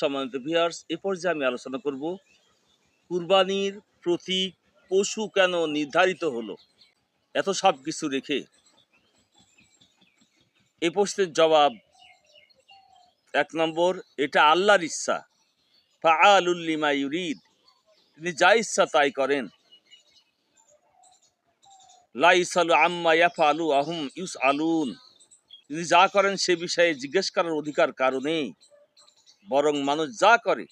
সম্মানিত ভিউয়ার্স এ পর্যায়ে আমি আলোচনা করব কুরবানির প্রতীক পশু কেন নির্ধারিত হলো? এত সব কিছু রেখে এ প্রশ্নের জবাব এক নম্বর, এটা আল্লাহর ইচ্ছা। ফাআলুল্লিমা ইউরিদ, তিনি যা ইচ্ছা তাই করেন। লা ইসালু আম্মা ইয়াফালু আহুম ইউস আলুন তিনি যা করেন সে বিষয়ে জিজ্ঞেস করার অধিকার কারণেই বরং মানুষ যা করে,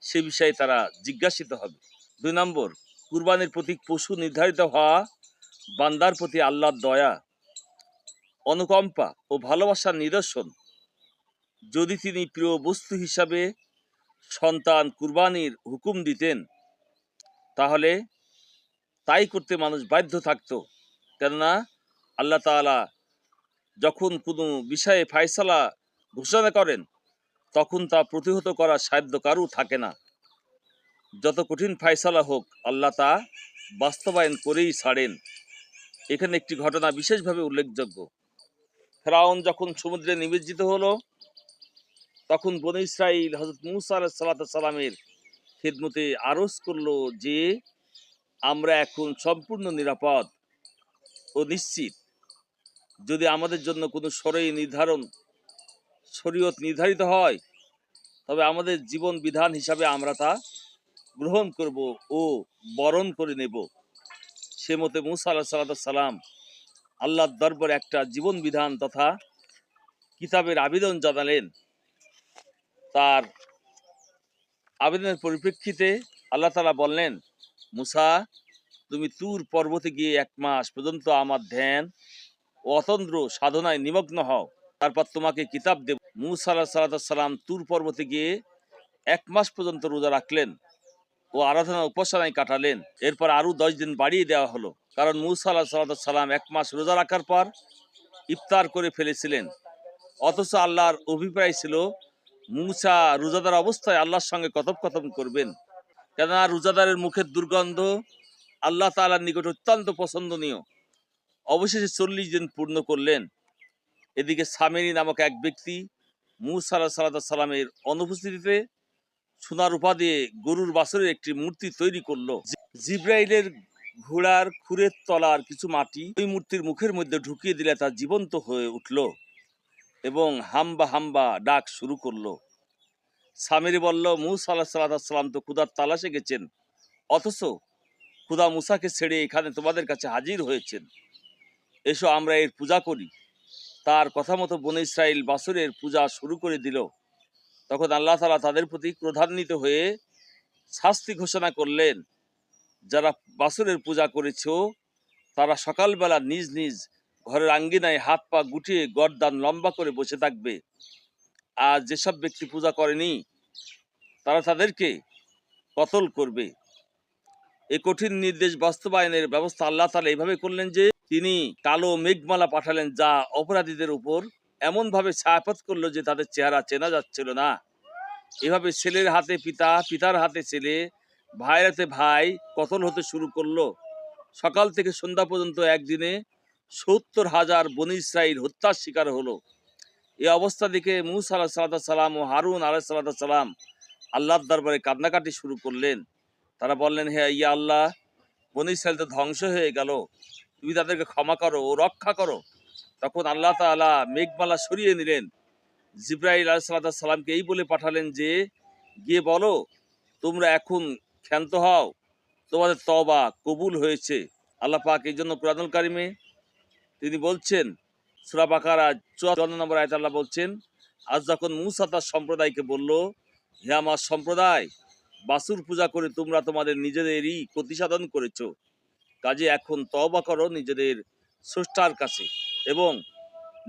সে বিষয়ে তারা জিজ্ঞাসিত হবে। দুই নম্বর, কুরবানির প্রতি পশু নির্ধারিত হওয়া, বান্দার প্রতি আল্লাহর দয়া, অনুকম্পা ও ভালোবাসার নিদর্শন। যদি তিনি প্রিয় বস্তু হিসাবে সন্তান কুরবানির হুকুম দিতেন, তাহলে তাই করতে মানুষ বাধ্য থাকতো। কেননা, আল্লাহ তাআলা যখন কোনো বিষয়ে ফায়সালা ঘোষণা করেন তখন তা প্রতিহত করার সাধ্য কারও থাকে না। যত কঠিন ফায়সালা হোক, আল্লাহ তা বাস্তবায়ন করেই ছাড়েন। এখানে একটি ঘটনা বিশেষভাবে উল্লেখযোগ্য। ফেরাউন যখন সমুদ্রে নিমজ্জিত হলো, তখন বন ইসরাইল হজরত মুসা আলাহ সালামের খেদমতে আরজ করল যে, আমরা এখন সম্পূর্ণ নিরাপদ ও নিশ্চিত। যদি আমাদের জন্য কোনো সরই নির্ধারণ, শরীয়ত নির্ধারিত হয় তবে আমাদের জীবন বিধান হিসাবে আমরা তা গ্রহণ করব ও বরণ করে নেব। সে মতে মুসা আল্লাহ সাল্লাম আল্লাহর দরবার একটা জীবন বিধান তথা কিতাবের আবেদন জানালেন। তার আবেদনের পরিপ্রেক্ষিতে আল্লাহ তালা বললেন, মুসা, তুমি তুর পর্বতে গিয়ে এক মাস পর্যন্ত আমার ধ্যান অতন্দ্র সাধনায় নিমগ্ন হও। তারপর তোমাকে কিতাব দেব। মুসা আল্লাহ সাল্লাম তুর পর্বতে গিয়ে এক মাস পর্যন্ত রোজা রাখলেন ও আরাধনা উপাসনায় কাটালেন। এরপর আরও দশ দিন বাড়িয়ে দেওয়া হলো। কারণ মুসা আল্লাহ সাল্লাহ সাল্লাম এক মাস রোজা রাখার পর ইফতার করে ফেলেছিলেন। অথচ আল্লাহর অভিপ্রায় ছিল, মুসা রোজাদার অবস্থায় আল্লাহর সঙ্গে কথোপকথন করবেন। কেননা রোজাদারের মুখের দুর্গন্ধ আল্লাহ তালার নিকট অত্যন্ত পছন্দনীয়। অবশেষে চল্লিশ দিন পূর্ণ করলেন। এদিকে সামেরি নামক এক ব্যক্তি মুসা আল্লাহ সাল্লাহ সাল্লামের অনুপস্থিতিতে সোনার উপা দিয়ে গরুর বাছরের একটি মূর্তি তৈরি করল। জিব্রাইলের ঘোড়ার খুরের তলার কিছু মাটি ওই মূর্তির মুখের মধ্যে ঢুকিয়ে দিলে তা জীবন্ত হয়ে উঠল এবং হাম্বা হাম্বা ডাক শুরু করল। সামিরি বলল, মুসা সাল্লাহ সাল্লাম তো খুদার তালাশে গেছেন, অথচ খুদা মুসাকে ছেড়ে এখানে তোমাদের কাছে হাজির হয়েছেন। এসো আমরা এর পূজা করি। তার কথা মতো বনে ইসরায়েল বাসরের পূজা শুরু করে দিল। তখন আল্লাহ তালা তাদের প্রতি ক্রোধান্বিত হয়ে শাস্তি ঘোষণা করলেন। যারা বাসরের পূজা করেছ, তারা সকালবেলা নিজ নিজ ঘরের আঙ্গিনায় হাত পা গুটিয়ে গরদান লম্বা করে বসে থাকবে। আর যেসব ব্যক্তি পূজা করেনি, তারা তাদেরকে কতল করবে। এ কঠিন নির্দেশ বাস্তবায়নের ব্যবস্থা আল্লাহ তালা এইভাবে করলেন যে তিনি কালো মেঘমালা পাঠালেন যা অপরাধীদের উপর এমনভাবে ছায়াপাত করল যে তাদের চেহারা চেনা যাচ্ছিল না। এভাবে ছেলের হাতে পিতা, পিতার হাতে ছেলে, ভাইয়ের হাতে ভাই কতল হতে শুরু করল। সকাল থেকে সন্ধ্যা পর্যন্ত একদিনে সত্তর হাজার বনি ইসরাইল হত্যার শিকার হলো। এই অবস্থা দেখে মুসা আলাহ সাল্লাহ সাল্লাম ও হারুন আলাহ সাল্লাহ সাল্লাম আল্লাহর দরবারে কান্নাকাটি শুরু করলেন। তারা বললেন, হে ইয়া আল্লাহ, বনি ইসরায়েল তো ধ্বংস হয়ে গেল। তুমি তাদেরকে ক্ষমা করো ও রক্ষা করো। তখন আল্লাহ তাআলা মেঘমালা সরিয়ে নিলেন। জিব্রাইল আলাহ সাল্লাহ সাল্লামকে এই বলে পাঠালেন যে, গিয়ে বলো, তোমরা এখন ক্ষান্ত হও। তোমাদের তবা কবুল হয়েছে। আল্লাহ পাক এই জন্য কোরআনুল কারিমে তিনি বলছেন, সুরা বাকারা চুয়ান্ন নম্বর আয়ত আল্লাহ বলছেন, আজ যখন মুসা তার সম্প্রদায়কে বলল, হে আমার সম্প্রদায়, বাসুর পূজা করে তোমরা তোমাদের নিজেদেরই প্রতিসাধন করেছ। কাজে এখন তবা করো নিজেদের স্রষ্টার কাছে এবং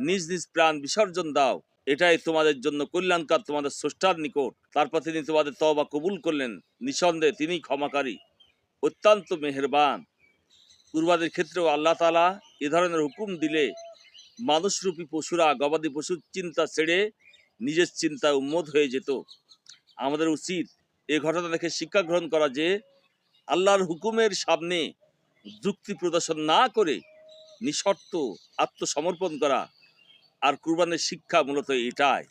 নিজ নিজ প্রাণ বিসর্জন দাও। এটাই তোমাদের জন্য কল্যাণকার, তোমাদের স্রষ্টার নিকট। তারপর তিনি তোমাদের তবা কবুল করলেন। নিঃসন্দেহে তিনি ক্ষমাকারী, অত্যন্ত মেহেরবান। পূর্বাদের ক্ষেত্রেও আল্লাহ তালা এ ধরনের হুকুম দিলে মানুষরূপী পশুরা, গবাদি পশুর চিন্তা ছেড়ে নিজের চিন্তায় উন্মোদ হয়ে যেত। আমাদের উচিত এ ঘটনা দেখে শিক্ষা গ্রহণ করা যে, আল্লাহর হুকুমের সামনে যুক্তি প্রদর্শন না করে নিঃশর্ত আত্মসমর্পণ করা আর কুরবানের শিক্ষা মূলত এটাই।